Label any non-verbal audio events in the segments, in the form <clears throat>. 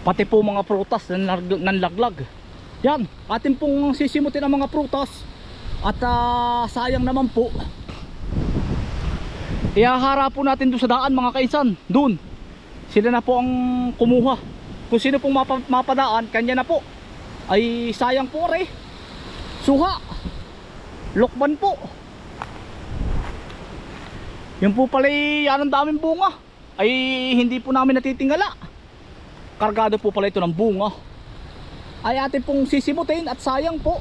Pati po mga prutas nanlaglag. Yan, atin pong sisimutin ang mga prutas. At ah, sayang naman po. Ihahara po natin doon sa daan mga kaisan. Doon. Sila na po ang kumuha. Kung sino pong mapa- mapadaan, kanya na po. Ay sayang po re. Suha. Lokban po. Yung po pala yan ang daming bunga. Ay hindi po namin natitingala. Kargado po pala ito ng bunga. Ay atin pong sisimutin at sayang po.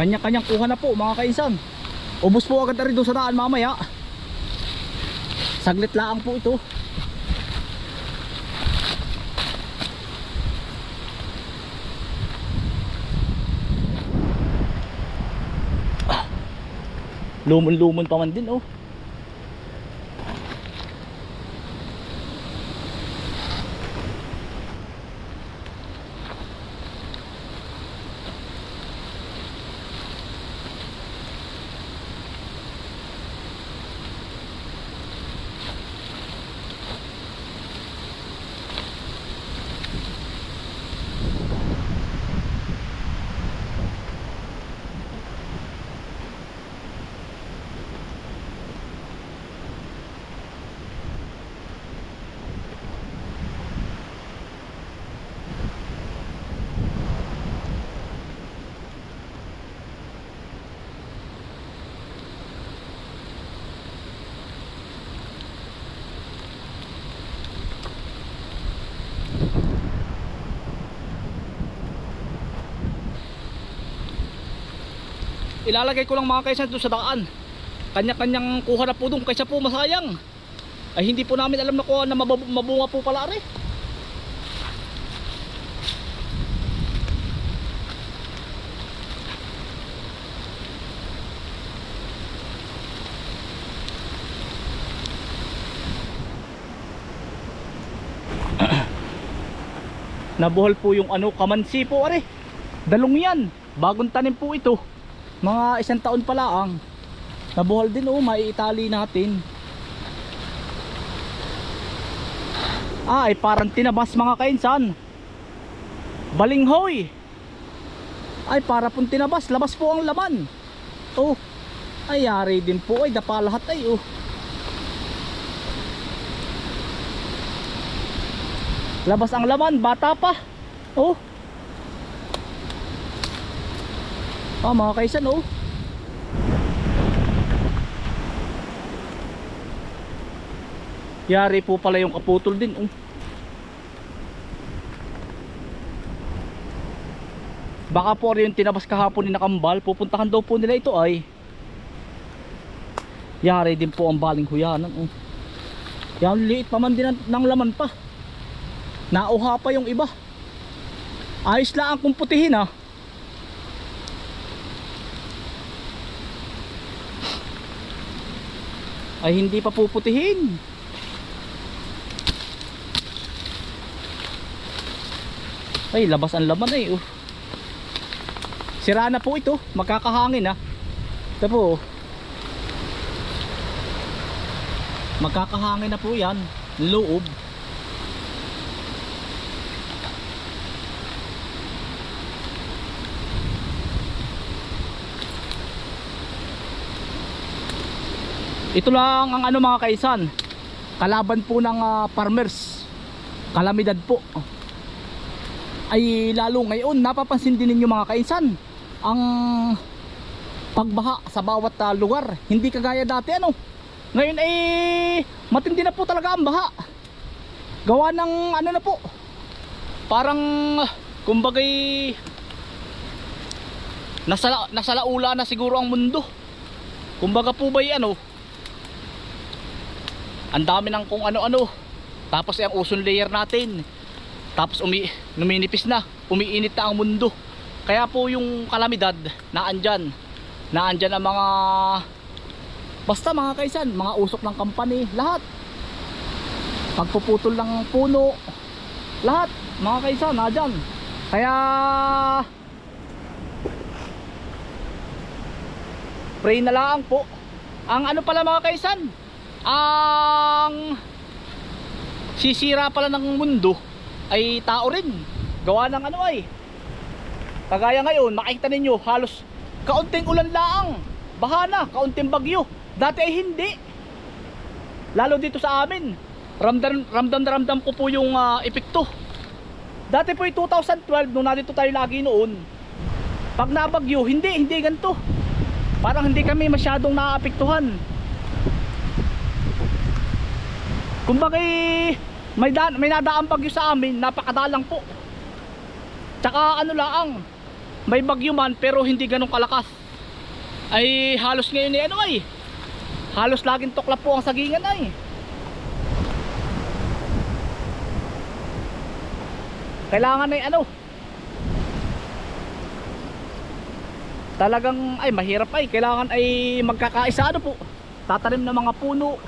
Kanya-kanyang kuha na po mga kaisan. Ubus po agad na rin doon sa daan mamaya. Saglit lang po ito. Ah. Lumon-lumon pa man din oh. Ilalagay ko lang mga kaisan doon sa daan. Kanya-kanyang kuha na po doon kaysa po masayang. Ay hindi po namin alam na kuha na mabab- mabunga po pala rin <clears throat> nabuhal po yung ano kamansi po are. Dalong yan. Bagong tanim po ito mga isang taon pa lang. Nabuhal din oh maiitali natin. Ah ay parang tinabas mga kainsan. Balinghoy ay para pong tinabas labas po ang laman. Oh ay yari din po ay dapa lahat ay oh. Labas ang laman bata pa. Oh Ah, mga kaisan, oh. Yari po pala yung kaputol din, oh. Baka po rin yung tinabas kahapon ni Nakambal, pupuntahan daw po nila ito ay. Yari din po ang baling huyanan, oh. Yan, liit pa man din ng, ng laman pa. Nauha pa yung iba. Ayos lang kung putihin, ah. Ay hindi pa puputihin. Ay labas ang laman ay uh. sira na po ito. Magkakahangin ha ito po magkakahangin na po yan. Loob ito lang ang ano mga kaisan. Kalaban po ng ah, farmers. Kalamidad po. Ay lalo ngayon napapansin din ninyo mga kaisan ang pagbaha sa bawat ah, lugar. Hindi kagaya dati ano? Ngayon ay matindi na po talaga ang baha. Gawa ng ano na po? Parang kumbagay nasa, nasa laula na siguro ang mundo. Kumbaga po ba ano ang dami ng kung ano-ano. Tapos ang ozone layer natin. Tapos umi numinipis na. Umiinit na ang mundo. Kaya po yung kalamidad naandyan. Naandyan ang mga basta mga kaisan mga usok ng company lahat. Pagpuputol ng puno. Lahat mga kaisan nadyan kaya pray na lang po. Ang ano pala mga kaisan ang sisira pala ng mundo ay tao rin. Gawa ng ano ay? Kagaya ngayon makikita ninyo halos kaunting ulan laang. Baha na kaunting bagyo. Dati ay hindi. Lalo dito sa amin ramdam ramdam ramdam ko po yung ah, epekto. Dati po ay 2012 nung nandito tayo lagi noon pag nabagyo hindi hindi ganito. Parang hindi kami masyadong naapektuhan kumbaga eh, may, da, may nadaang bagyo sa amin napakadalang po. Tsaka ano lang may bagyo man pero hindi ganong kalakas. Ay halos ngayon eh ano ay halos laging tuklap po ang sagingan ay. Kailangan ay ano? Talagang ay mahirap ay kailangan ay magkakaisa ano po tatanim ng mga puno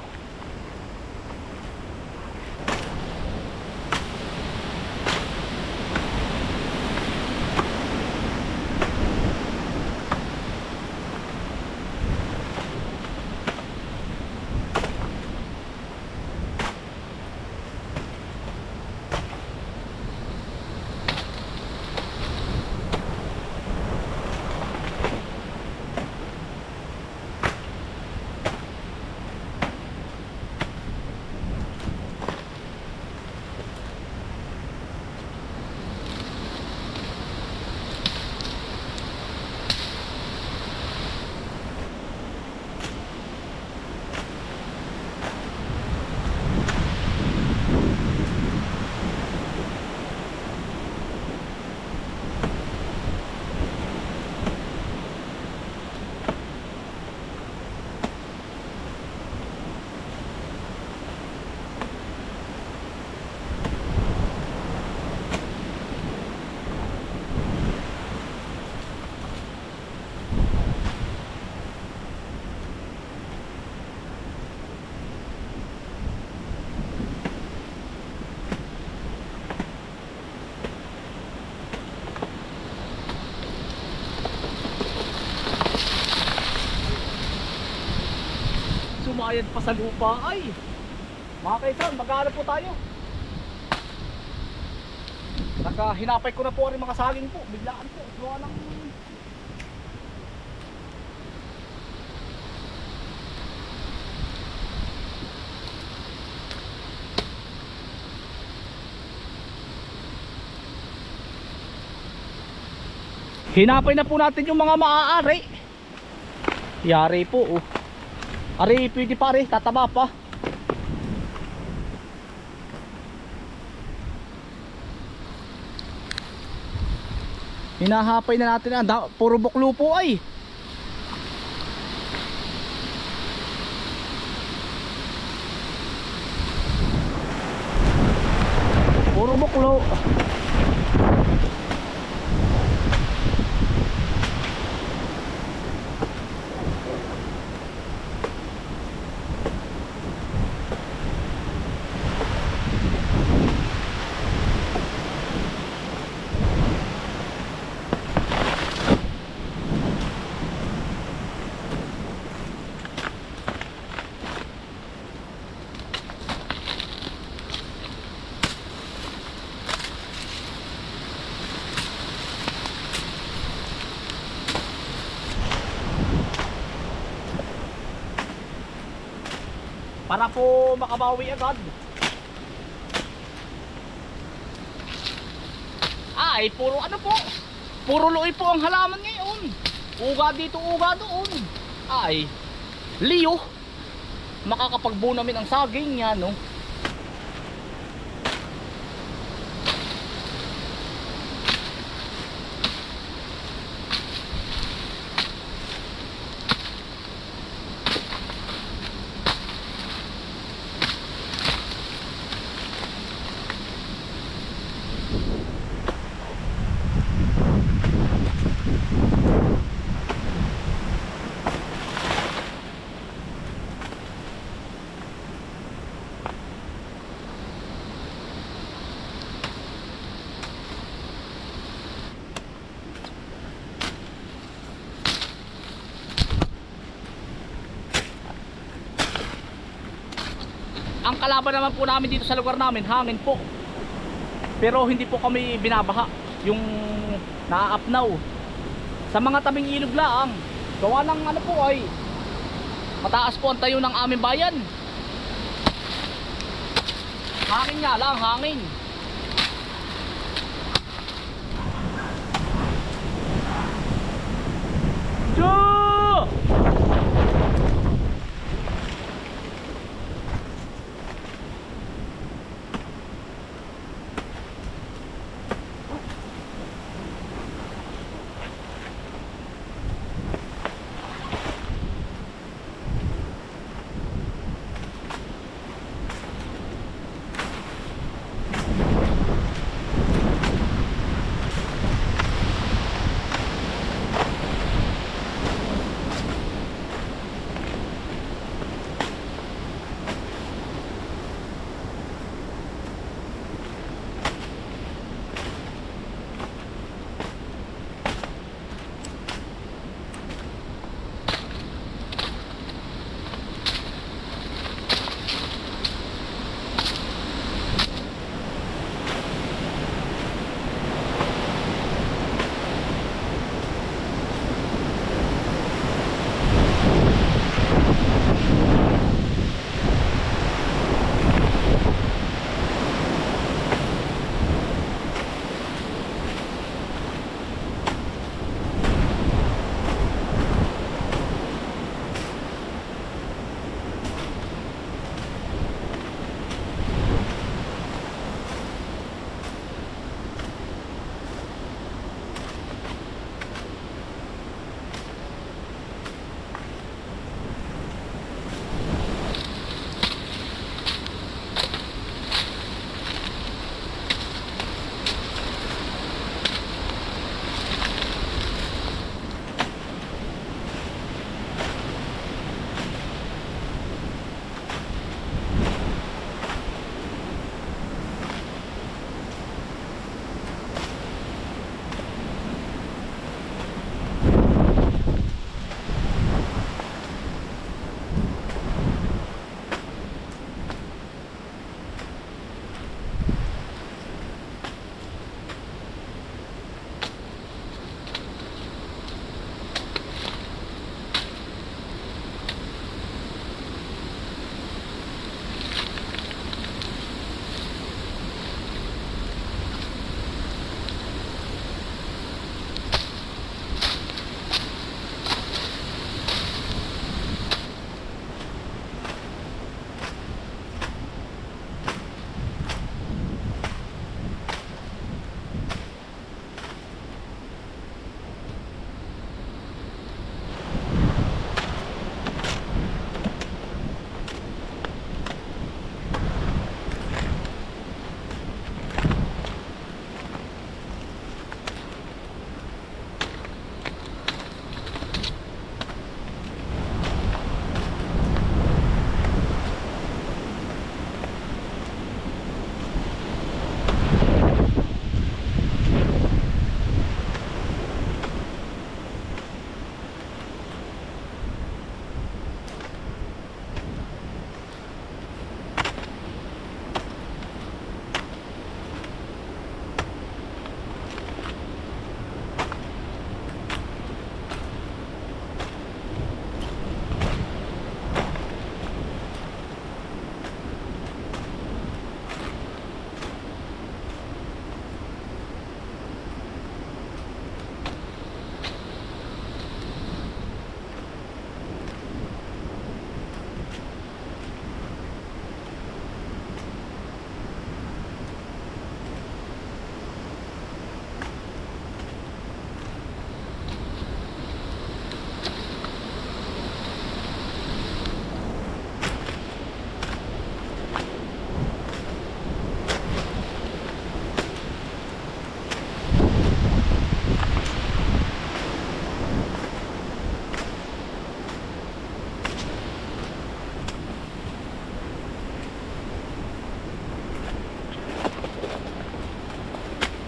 sumayad pa sa lupa ay mga kaisan magkano po tayo Naka, hinapay ko na po rin mga saging po biglaan po gawa ng Hinapay na po natin yung mga maaari. Yari po oh. Ari, pwede pa ari, tataba pa. Hinahapay na natin ang puro buklo po ay. Para po makabawi agad. Ay, puro ano po? Puro luoy po ang halaman ngayon. Uga dito, uga doon. Ay, Leo. Makakapagbuo namin ang saging yan, no? Ang kalaban naman po namin dito sa lugar namin, hangin po. Pero hindi po kami binabaha yung naaapnaw. Sa mga tabing ilog lang, gawa ng ano po ay mataas po ang tayo ng aming bayan. Hangin nga lang, hangin. Choo!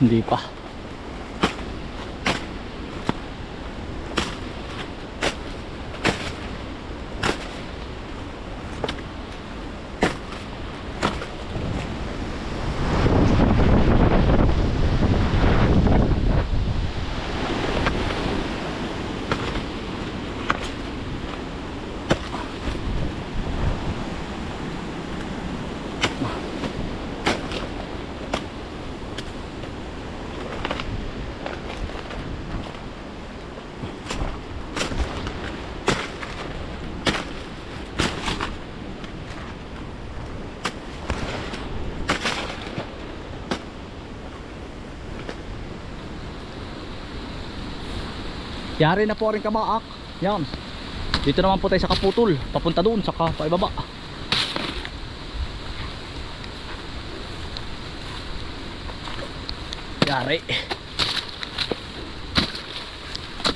Hindi pa. Yari na po rin kamaak. Yan. Dito naman po tayo sa Kaputol. Papunta doon sa paibaba. Yari.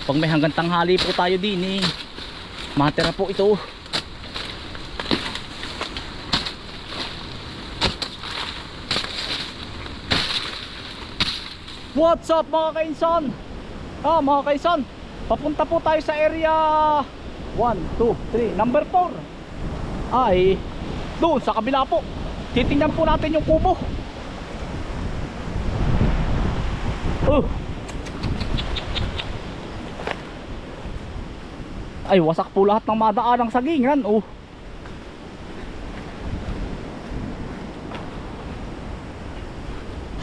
Pag may hanggang tanghali po tayo din eh. Matera po ito. What's up mga kainsan? Ah, mga kaisan, papunta po tayo sa area 1, 2, 3, number 4 ay doon sa kabila po. Titingnan po natin yung kubo. Oh. ay wasak po lahat ng madaan ng sagingan oh.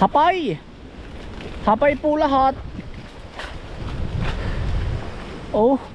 hapay! Hapay po lahat Oh.